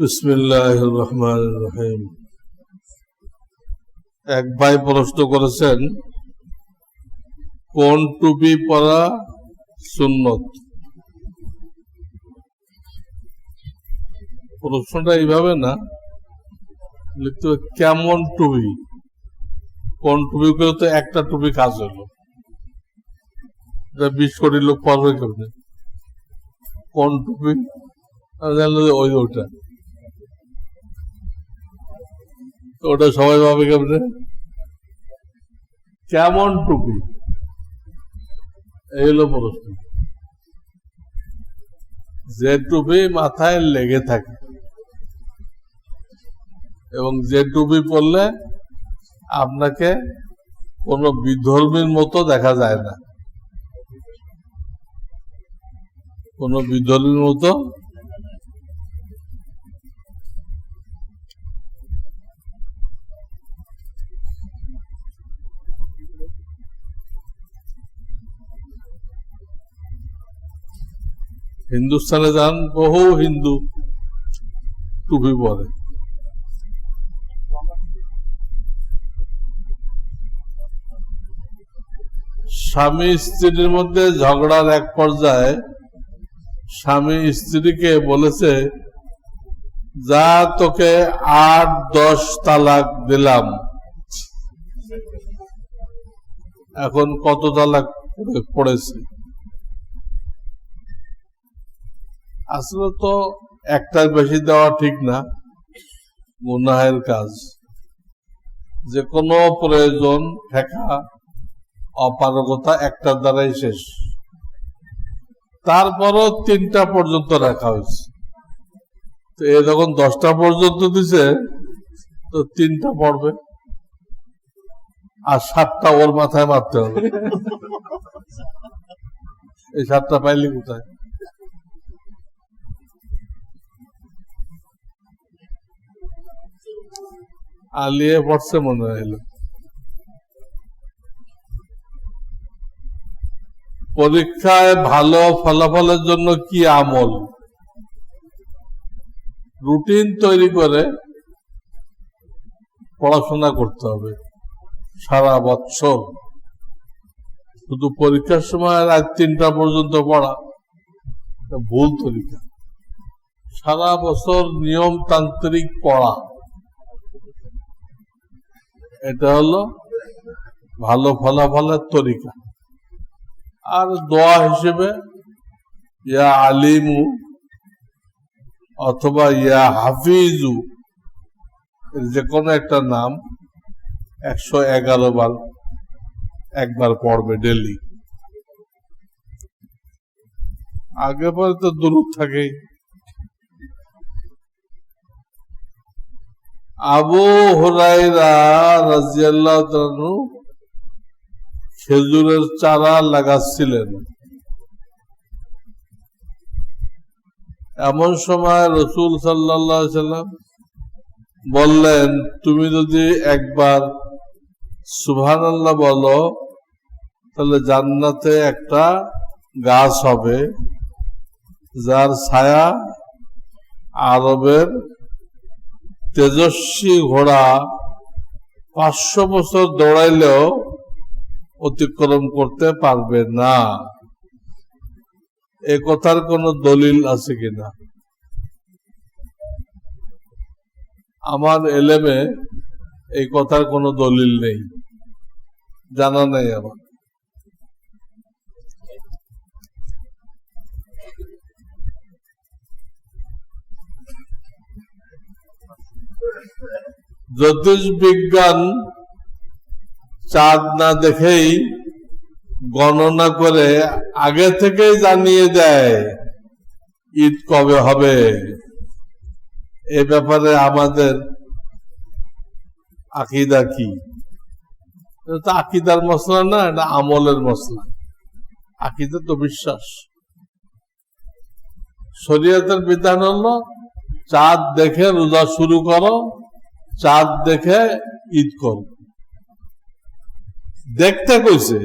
বিসমিল্লাহ রহমান রহিম এক ভাই প্রশ্ন করেছেন, কোন টুপি পরা সুন্নত? প্রশ্নটা এইভাবে না, লিখতে কেমন টুপি? কোন টুপি করে তো একটা টুপি কাজ হলো। এটা বিশ কোটি লোক পড়বে কেমনে? কোন টুপি? ওই ওটা ওটা সবাই ভাবে কেমনে? কেমন টুপি? এই হলো প্রশ্ন। যে টুপি মাথায় লেগে থাকে এবং যে টুপি পরলে আপনাকে কোনো বিধর্মীর মতো দেখা যায় না। কোন বিধর্মীর মতো হিন্দুস্তানে যান, বহু হিন্দু টুপি পরে। স্বামী স্ত্রীর মধ্যে ঝগড়ার এক পর্যায়ে স্বামী স্ত্রীকে বলেছে, যা তোকে আট, দশ তালাক দিলাম। এখন কত তালাক পড়েছে? আসলে তো একটার বেশি দেওয়া ঠিক না গুনাহের কাজ। যে কোনো প্রয়োজন ঠেকা অপারগতা একটার দ্বারাই শেষ। তারপরও তিনটা পর্যন্ত রাখা হয়েছে। তো এ যখন দশটা পর্যন্ত দিছে, তো তিনটা পড়বে। আর সাতটা ওর মাথায় মারতে হবে। এই সাতটা পাইলি কোথায়? আলিয়ে পড়ছে মনে হইল। পরীক্ষায় ভালো ফলাফলের জন্য কি আমল? রুটিন তৈরি করে পড়াশোনা করতে হবে সারা বছর। শুধু পরীক্ষার সময় রাত তিনটা পর্যন্ত পড়া ভুল তরিকা। সারা বছর নিয়মতান্ত্রিক পড়া। এটা হলো ভালো ফলাফলের তরিকা। আর দোয়া হিসেবে ইয়া আলিমু অথবা ইয়া হাফিজু যে কোনো একটা নাম একশো এগারো বার, একবার পড়বে ডেলি আগে পরে তো দূর থাকেই। আবু হরাইরা রাজিয়াল্লাহ খেজুরের চারা লাগাচ্ছিলেন। এমন সময় রসুল সাল্লাম বললেন, তুমি যদি একবার সুবহান আল্লাহ বলো, তাহলে জান্নাতে একটা গাছ হবে, যার ছায়া আরবের তেজস্বী ঘোড়া পাঁচশো বছর দৌড়াইলেও অতিক্রম করতে পারবে না। এ কথার কোন দলিল আছে কিনা? আমার এলেমে এই কথার কোনো দলিল নেই। জানা নেই আমার। জ্যোতিষ বিজ্ঞান চাঁদ না দেখেই গণনা করে আগে থেকেই জানিয়ে দেয়, ঈদ কবে হবে? এ ব্যাপারে আমাদের আকিদা কি? এটা আকিদার মশলা না, এটা আমলের মশলা আকিদা তো বিশ্বাস। শরীয়তের বিধান হলো চাঁদ দেখে রোজা শুরু করো, চাঁদ দেখে ঈদ করো। দেখতে কইছে,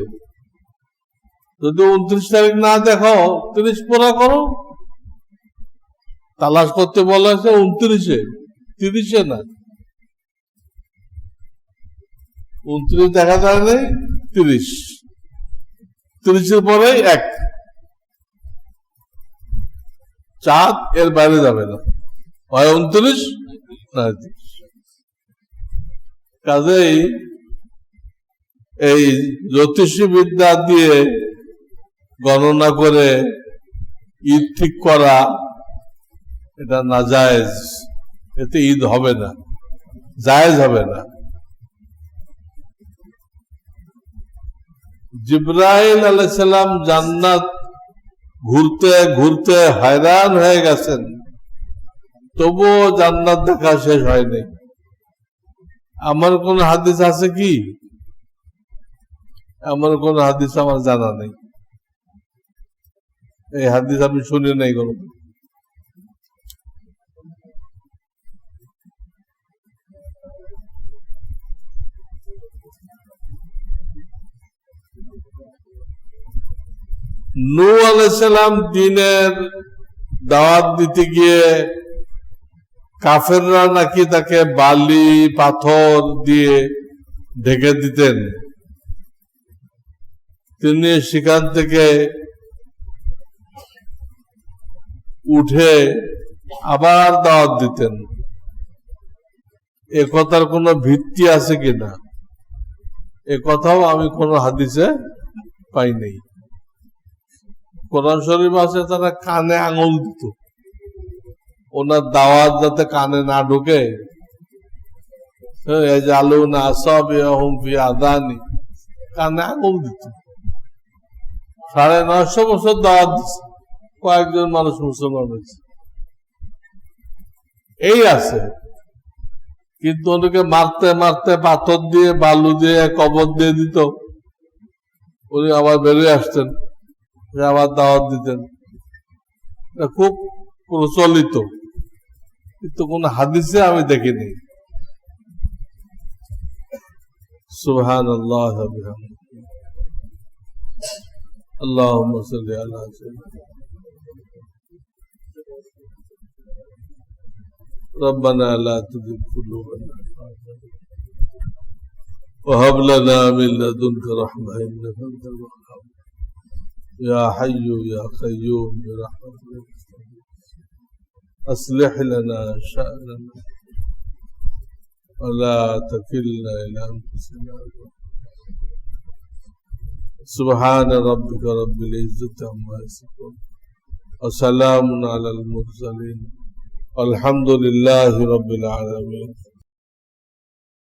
যদি উনত্রিশ তারিখ না দেখো, তিরিশ পুরা করো। তালাশ করতে বলা হয়েছে উনত্রিশে, তিরিশে না। উনত্রিশ দেখা যায় নাই, তিরিশ। তিরিশের পরে এক। চাঁদ এর বাইরে যাবে না। উনত্রিশ কাজেই এই জ্যোতিষী বিদ্যা দিয়ে গণনা করে ঈদ ঠিক করা, এটা না জায়েজ এতে ঈদ হবে না, জায়েজ হবে না। জিব্রাইল আলাইসাল্লাম জান্নাত ঘুরতে ঘুরতে হয়রান হয়ে গেছেন। তবুও জান্নাত দেখা শেষ হয়নি। আমার কোন হাদিস আছে কি? আমার কোন হাদিস আমার জানা নেই। এই হাদিস আমি শুনি নাই কোনো। নূ আলাইসালাম দিনের দাওয়াত দিতে গিয়ে কাফেররা নাকি তাকে বালি, পাথর দিয়ে ঢেকে দিতেন। তিনি সেখান থেকে উঠে আবার দাওয়াত দিতেন। এ কথার কোনো ভিত্তি আছে কিনা? এ কথাও আমি কোনো হাদিসে পাই নাই কোরআন শরীফ আছে, তারা কানে আঙুল দিত। ওনার দাওয়াত যাতে কানে না ঢুকে। আলু না সব আদানি। কানে দিত। সাড়ে নয়শো বছর দাওয়াত দিচ্ছে কয়েকজন মানুষ মুসলমান হয়েছে। এই আছে। কিন্তু ওনাকে মারতে মারতে পাথর দিয়ে, বালু দিয়ে, কবর দিয়ে দিত। উনি আবার বেরিয়ে আসতেন। আবার দাওয়াত দিতেন। খুব প্রচলিত। কিন্তু কোন হাদিসে আমি দেখিনি সুবহান আল্লাহ اللهم صل على سيدنا ربنا لا تزغ قلوبنا وهب لنا من لدنك رحمة إنك أنت الوهاب يا حي يا قيوم برحمتك أصلح لنا شأننا ولا تكلنا إلى أنفسنا. سبحان ربك رب العزة عما يصفون. وسلام على المرسلين. الحمد لله رب العالمين.